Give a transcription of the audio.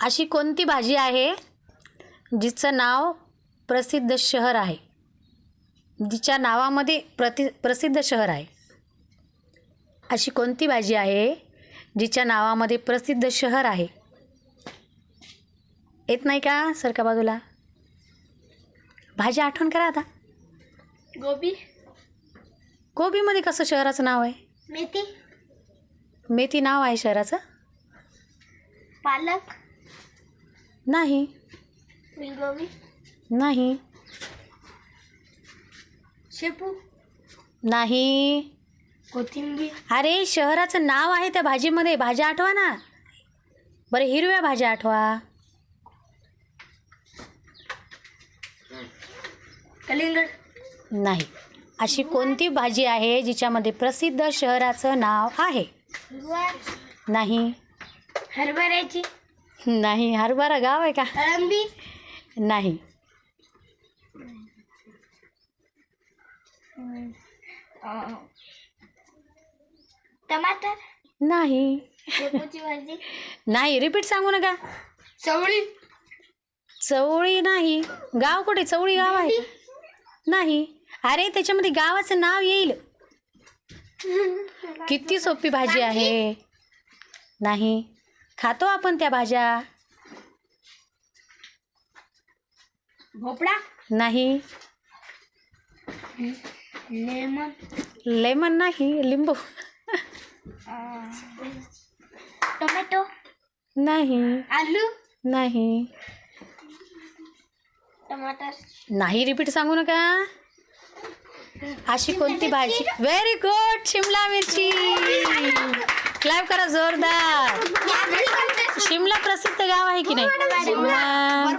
अशी कोणती भाजी आहे जिचं नाव प्रसिद्ध शहर आहे? जिच्या नावामध्ये प्रति प्रसिद्ध शहर आहे. अशी कोणती भाजी आहे जिच्या नावामध्ये प्रसिद्ध शहर आहे? येत नाही का सरका बाजूला? भाजी आठवण करा आता. गोबी. गोबीमध्ये कसं शहराचं नाव आहे? मेथी. मेथी नाव आहे शहराचं? पालक? नाही. फुलगोबी? नाही. शेपू? नाही. कोथिंबीर? अरे शहराचं नाव आहे त्या भाजीमध्ये. भाज्या आठवा ना. बरं हिरव्या भाज्या आठवा. कलिंगड? नाही. अशी कोणती भाजी आहे जिच्यामध्ये प्रसिद्ध शहराचं नाव आहे? नाही. हरभऱ्याची. नाही हरभरा गाव आहे का? अळंबी. नाही. टमाटर. नाही. शेपूची भाजी. नाही रिपीट सांगू नका. चवळी. चवळी नाही. गाव कुठे? चवळी गाव आहे. का? नाही. अरे त्याच्यामध्ये गावाचं नाव येईल. किती सोपी भाजी आहे. नाही. खातो आपण त्या भाज्या. भोपळा? नाही. लेमन? लेमन नाही लिंबू. टोमॅटो? नाही. आलू? नाही. टमाटर? नाही रिपीट सांगू नका. अशी कोणती भाजी? व्हेरी गुड शिमला मिरची. क्लॅप करा जोरदार. शिमला प्रसिद्ध गाव आहे की नाही? शिमला.